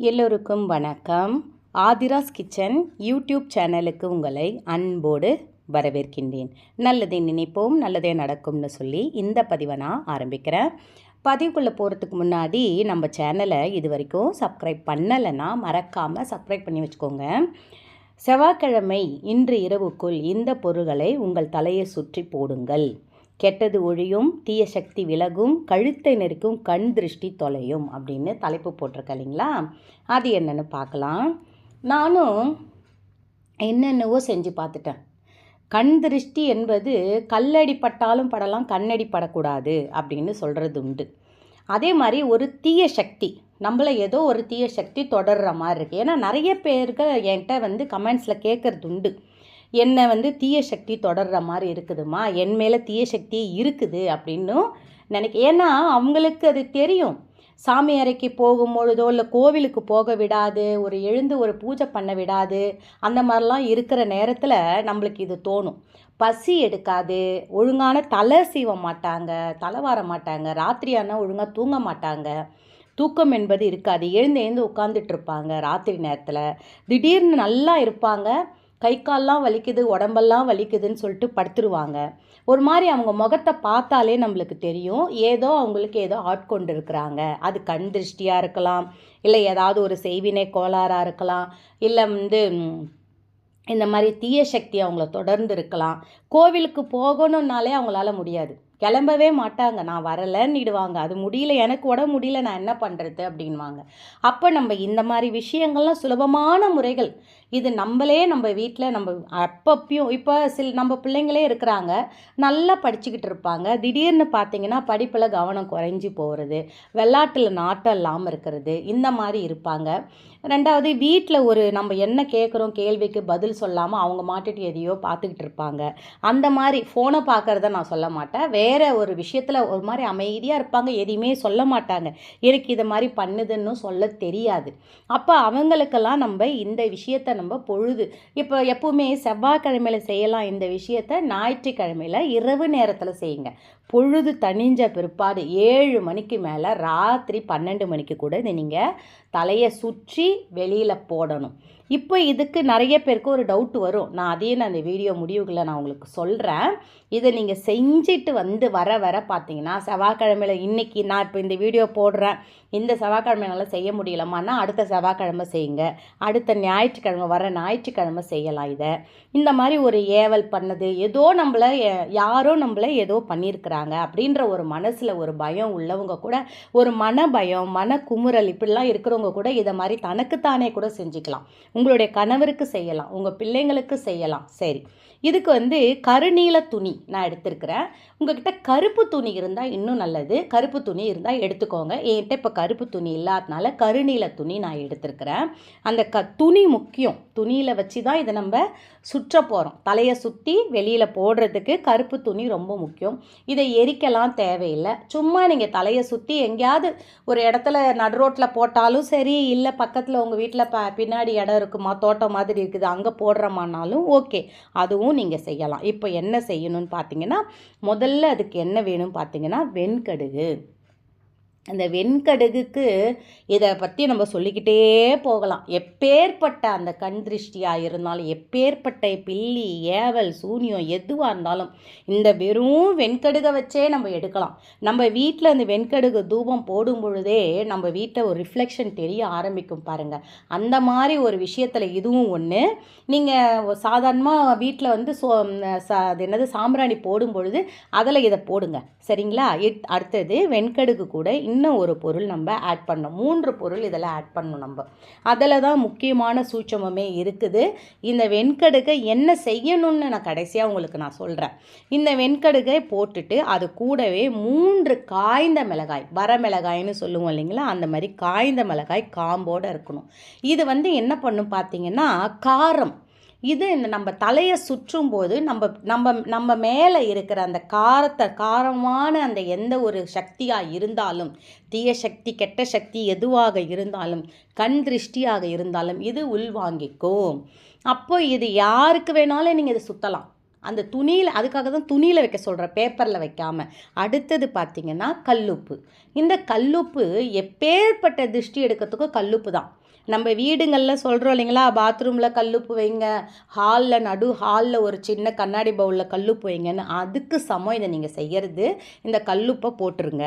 எல்லோருக்கும் வணக்கம். Aadhira's kitchen YouTube சேனலுக்கு உங்களை அன்போடு வரவேற்கின்றேன். நல்லதை நினைப்போம் நல்லதே நடக்கும்னு சொல்லி இந்த பதிவை நான் ஆரம்பிக்கிறேன். பதிவுக்குள்ளே போகிறதுக்கு முன்னாடி நம்ம சேனலை இது வரைக்கும் சப்ஸ்கிரைப் பண்ணலைன்னா மறக்காமல் சப்ஸ்கிரைப் பண்ணி வச்சுக்கோங்க. செவ்வாய்க்கிழமை இன்று இரவுக்குள் இந்த பொருள்களை உங்கள் தலையை சுற்றி போடுங்கள். கெட்டது ஒழியும் தீய சக்தி விலகும் கழுத்தை நெருக்கும் கண் திருஷ்டி தொலையும் அப்படின்னு தலைப்பு போட்டிருக்க இல்லைங்களா? அது என்னென்னு பார்க்கலாம். நானும் என்னென்னவோ செஞ்சு பார்த்துட்டேன். கண் திருஷ்டி என்பது கல்லடி பட்டாலும் படலாம் கண்ணடி படக்கூடாது அப்படின்னு சொல்கிறது உண்டு. அதே மாதிரி ஒரு தீய சக்தி நம்மளை ஏதோ ஒரு தீய சக்தி தொடர்ற மாதிரி இருக்குது ஏன்னா நிறைய பேருக்கு என்கிட்ட வந்து கமெண்ட்ஸில் கேட்குறது உண்டு. என்னை வந்து தீய சக்தி தொடர்ற மாதிரி இருக்குதுமா என் மேலே தீய சக்தி இருக்குது அப்படின்னும் நினைக்க ஏன்னா அவங்களுக்கு அது தெரியும். சாமி அறைக்கு போகும்பொழுதோ இல்லை கோவிலுக்கு போக விடாது ஒரு எழுந்து ஒரு பூஜை பண்ண விடாது அந்த மாதிரிலாம் இருக்கிற நேரத்தில் நம்மளுக்கு இது தோணும். பசி எடுக்காது ஒழுங்கான தலை சீவ மாட்டாங்க தலை வார மாட்டாங்க ராத்திரி ஆனால் ஒழுங்காக தூங்க மாட்டாங்க. தூக்கம் என்பது இருக்காது. எழுந்து எழுந்து உட்காந்துட்டு இருப்பாங்க ராத்திரி நேரத்தில். திடீர்னு நல்லா இருப்பாங்க. கை கால்லாம் வலிக்குது உடம்பெல்லாம் வலிக்குதுன்னு சொல்லிட்டு படுத்துருவாங்க. ஒரு மாதிரி அவங்க முகத்தை பார்த்தாலே நம்மளுக்கு தெரியும். ஏதோ அவங்களுக்கு ஏதோ ஆட்கொண்டு இருக்கிறாங்க அது கண் திருஷ்டியாக இருக்கலாம். இல்லை ஏதாவது ஒரு செய்வினை கோளாறாக இருக்கலாம். இல்லை வந்து இந்த மாதிரி தீய சக்தி அவங்கள தொடர்ந்து இருக்கலாம். கோவிலுக்கு போகணுன்னாலே அவங்களால முடியாது. கிளம்பவே மாட்டாங்க. நான் வரலைன்னிடுவாங்க அது முடியல எனக்கு உடம்பு முடியல நான் என்ன பண்ணுறது அப்படின்வாங்க அப்போ நம்ம இந்த மாதிரி விஷயங்கள்லாம் சுலபமான முறைகள். இது நம்மளே நம்ம வீட்டில் நம்ம அப்பப்பையும் இப்போ சில நம்ம பிள்ளைங்களே இருக்கிறாங்க. நல்லா படிச்சுக்கிட்டு இருப்பாங்க. திடீர்னு பார்த்தீங்கன்னா படிப்பில் கவனம் குறைஞ்சி போகிறது விளாட்டில் நாட்டம் இல்லாமல் இருக்கிறது இந்த மாதிரி இருப்பாங்க. ரெண்டாவது வீட்டில் ஒரு நம்ம என்ன கேட்குறோம் கேள்விக்கு பதில் சொல்லாமல் அவங்க மாட்டுட்டு எதையோ பார்த்துக்கிட்டு இருப்பாங்க. அந்த மாதிரி ஃபோனை பார்க்குறத நான் சொல்ல மாட்டேன். வேறு ஒரு விஷயத்தில் ஒரு மாதிரி அமைதியாக இருப்பாங்க. எதையுமே சொல்ல மாட்டாங்க. எனக்கு இதை மாதிரி பண்ணுதுன்னு சொல்ல தெரியாது. அப்போ அவங்களுக்கெல்லாம் நம்ம இந்த விஷயத்தை நம்ம பொழுது. இப்போ எப்பவுமே செவ்வாய்க்கிழமையில் செய்யலாம் இந்த விஷயத்த ஞாயிற்றுக்கிழமையில் இரவு நேரத்தில் செய்யுங்க. பொழுது தணிஞ்ச பிற்பாடு ஏழு மணிக்கு மேலே ராத்திரி பன்னெண்டு மணிக்கு கூட இதை நீங்கள் தலையை சுற்றி வெளியில் போடணும். இப்போ இதுக்கு நிறைய பேருக்கு ஒரு டவுட் வரும். நான் அதையும் நான் இந்த வீடியோ முடிவுகளை நான் உங்களுக்கு சொல்கிறேன் இதை நீங்கள் செஞ்சுட்டு வந்து வர வர பார்த்தீங்கன்னா செவ்வாய்க்கிழமையில் இன்றைக்கி நான் இப்போ இந்த வீடியோ போடுறேன். இந்த செவ்வாய்க்கிழமையால செய்ய முடியலமான்னா அடுத்த செவ்வாய்க்கிழமை செய்யுங்க. அடுத்த ஞாயிற்றுக்கிழமை வர ஞாயிற்றுக்கிழமை செய்யலாம் இதை. இந்த மாதிரி ஒரு ஏவல் பண்ணது ஏதோ நம்மளை யாரோ நம்மளை ஏதோ பண்ணியிருக்கிறாங்க. அப்படின்ற ஒரு மனசில் ஒரு பயம் உள்ளவங்க கூட ஒரு மன பயம் மன குமுறல் இப்படிலாம் இருக்கிறவங்க கூட இதை மாதிரி தனக்குத்தானே கூட செஞ்சுக்கலாம். உங்களுடைய கணவருக்கு செய்யலாம் உங்கள் பிள்ளைங்களுக்கு செய்யலாம். சரி இதுக்கு வந்து கருநீல துணி நான் எடுத்திருக்கிறேன். உங்ககிட்ட கருப்பு துணி இருந்தால் இன்னும் நல்லது. கருப்பு துணி இருந்தால் எடுத்துக்கோங்க. என்கிட்ட இப்போ கருப்பு துணி இல்லாதனால கருநீல துணி நான் எடுத்திருக்கிறேன். அந்த க துணி முக்கியம். துணியில் வச்சு தான் இதை நம்ம சுற்ற போகிறோம் தலையை சுற்றி வெளியில் போடுறதுக்கு கருப்பு துணி ரொம்ப முக்கியம். இதை எரிக்கலாம் தேவையில்லை. சும்மா நீங்கள் தலையை சுற்றி எங்கேயாவது ஒரு இடத்துல நடு ரோட்டில் போட்டாலும் சரி இல்லை பக்கத்தில் உங்கள் வீட்டில் ப பின்னாடி இடம் இருக்குமா தோட்டம் மாதிரி இருக்குது அங்கே போடுறமானாலும் ஓகே அதுவும் நீங்கள் செய்யலாம். இப்போ என்ன செய்யணும்னு பார்த்தீங்கன்னா முதல்ல அதுக்கு என்ன வேணும்னு பார்த்தீங்கன்னா வெண்கடுகு. அந்த வெண்கடுகுக்கு இதை பற்றி நம்ம சொல்லிக்கிட்டே போகலாம். எப்பேற்பட்ட அந்த கண் திருஷ்டியாக இருந்தாலும் எப்பேற்பட்ட பில்லி ஏவல் சூனியம் எதுவாக இருந்தாலும் இந்த வெறும் வெண்கடுகை வச்சே நம்ம எடுக்கலாம். நம்ம வீட்டில் அந்த வெண்கடுகு தூபம் போடும் பொழுதே நம்ம வீட்டில் ஒரு ரிஃப்ளெக்ஷன் தெரிய ஆரம்பிக்கும் பாருங்கள் அந்த மாதிரி ஒரு விஷயத்தில் இதுவும் ஒன்று நீங்கள் சாதாரணமாக வீட்டில் வந்து சோ அது என்னது சாம்பிராணி போடும் பொழுது அதில் இதை போடுங்க. சரிங்களா? அடுத்தது வெண்கடுகு கூட இன்னும் ஒரு பொருள் நம்ம ஆட் பண்ணோம் மூன்று பொருள் இதில் ஆட் பண்ணணும் நம்ம. அதில் தான் முக்கியமான சூட்சமமே இருக்குது. இந்த வெண்கடுகை என்ன செய்யணும்னு நான் கடைசியாக உங்களுக்கு நான் சொல்கிறேன் இந்த வெண்கடுகை போட்டுட்டு அது கூடவே மூன்று காய்ந்த மிளகாய் வர மிளகாய்னு சொல்லுவோம் இல்லைங்களா? அந்த மாதிரி காய்ந்த மிளகாய் காம்போடு இருக்கணும். இது வந்து என்ன பண்ணும் பார்த்தீங்கன்னா காரம். இது இந்த நம்ம தலையை சுற்றும் போது நம்ம நம்ம நம்ம மேலே இருக்கிற அந்த காரத்தை காரமான அந்த எந்த ஒரு சக்தியாக இருந்தாலும் தீய சக்தி கெட்ட சக்தி எதுவாக இருந்தாலும் கண் திருஷ்டியாக இருந்தாலும் இது உள்வாங்கிக்கும். அப்போ இது யாருக்கு வேணாலும் நீங்கள் இதை சுற்றலாம் அந்த துணியில் அதுக்காக தான் துணியில் வைக்க சொல்கிறேன் பேப்பரில் வைக்காமல் அடுத்தது பார்த்தீங்கன்னா கல்லுப்பு. இந்த கல்லுப்பு எப்பேற்பட்ட திருஷ்டி எடுக்கிறதுக்கும் கல்லுப்பு தான். நம்ம வீடுங்களில் சொல்கிறோம் இல்லைங்களா? பாத்ரூமில் கல்லுப்பு வைங்க. ஹாலில் நடு ஹாலில் ஒரு சின்ன கண்ணாடி பவுலில் கல்லுப்பு வைங்கன்னு அதுக்கு சமம். இதை நீங்கள் செய்கிறது இந்த கல்லுப்பை போட்டுருங்க.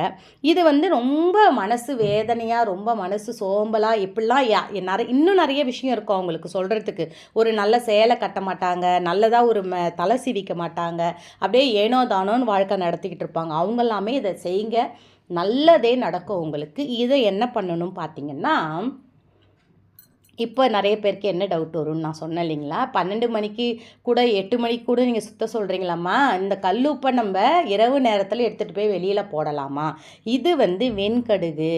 இது வந்து ரொம்ப மனசு வேதனையாக ரொம்ப மனசு சோம்பலாக இப்படிலாம் நிறைய இன்னும் நிறைய விஷயம் இருக்கும் அவங்களுக்கு சொல்கிறதுக்கு ஒரு நல்ல சேலை கட்ட மாட்டாங்க. நல்லதாக ஒரு ம தலை சிவிக்க மாட்டாங்க. அப்படியே ஏனோ தானோன்னு வாழ்க்கை நடத்திக்கிட்டு இருப்பாங்க. அவங்க எல்லாமே இதை செய்யுங்க. நல்லதே நடக்கும் உங்களுக்கு. இதை என்ன பண்ணணும் பார்த்தீங்கன்னா இப்போ நிறைய பேருக்கு என்ன டவுட் வரும்னு நான் சொன்னேன் இல்லைங்களா? பன்னெண்டு மணிக்கு கூட எட்டு மணிக்கு கூட நீங்கள் சுத்த சொல்கிறீங்களாம்மா இந்த கல்லுப்பை நம்ம இரவு நேரத்தில் எடுத்துகிட்டு போய் வெளியில் போடலாமா? இது வந்து வெண்கடுகு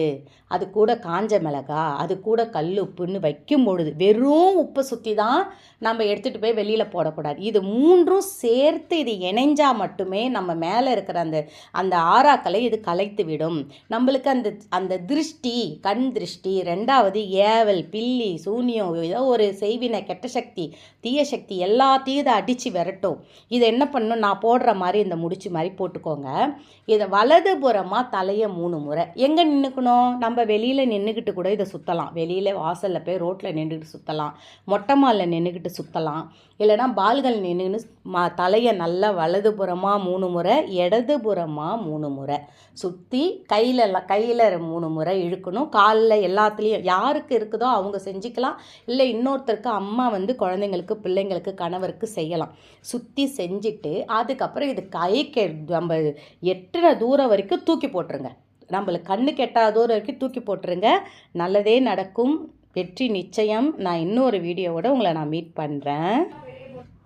அது கூட காஞ்ச மிளகா அது கூட கல்லுப்புன்னு வைக்கும் பொழுது வெறும் உப்பை சுற்றி தான் நம்ம எடுத்துகிட்டு போய் வெளியில் போடக்கூடாது. இது மூன்றும் சேர்த்து இது இணைஞ்சால் மட்டுமே நம்ம மேலே இருக்கிற அந்த அந்த ஆறாக்களை இது கலைத்து விடும் நம்மளுக்கு அந்த அந்த திருஷ்டி கண் திருஷ்டி ரெண்டாவது ஏவல் பில்லி சூன்யம் ஏதோ ஒரு செய்வினை கெட்ட சக்தி தீய சக்தி எல்லாத்தையும் இதை அடித்து விரட்டும். இதை என்ன பண்ணணும்? நான் போடுற மாதிரி இந்த முடிச்சு மாதிரி போட்டுக்கோங்க. இதை வலதுபுறமாக தலையை மூணு முறை. எங்கே நின்றுக்கணும் நம்ம வெளியில் நின்றுக்கிட்டு கூட இதை சுற்றலாம் வெளியில் வாசலில் போய் ரோட்டில் நின்றுக்கிட்டு சுற்றலாம் மொட்டை மாலில் நின்றுக்கிட்டு சுற்றலாம் இல்லைனா பால்கள் நின்றுன்னு மா தலையை நல்லா வலதுபுறமாக மூணு முறை இடதுபுறமாக மூணு முறை. சுற்றி கையில் கையில் மூணு முறை இழுக்கணும். காலில் எல்லாத்துலேயும் யாருக்கு இருக்குதோ அவங்க செஞ்சுக்கலாம். இல்லை இன்னொருத்தருக்கு அம்மா வந்து குழந்தைங்களுக்கு பிள்ளைங்களுக்கு கணவருக்கு செய்யலாம். சுற்றி செஞ்சுட்டு அதுக்கப்புறம் இது கைக்கு நம்ம எட்டுன தூரம் வரைக்கும் தூக்கி போட்டுருங்க. நம்மளுக்கு கண்ணு கெட்டாத தூரம் வரைக்கும் தூக்கி போட்டுருங்க. நல்லதே நடக்கும். வெற்றி நிச்சயம். நான் இன்னொரு வீடியோவோட உங்களை நான் மீட் பண்ணுறேன்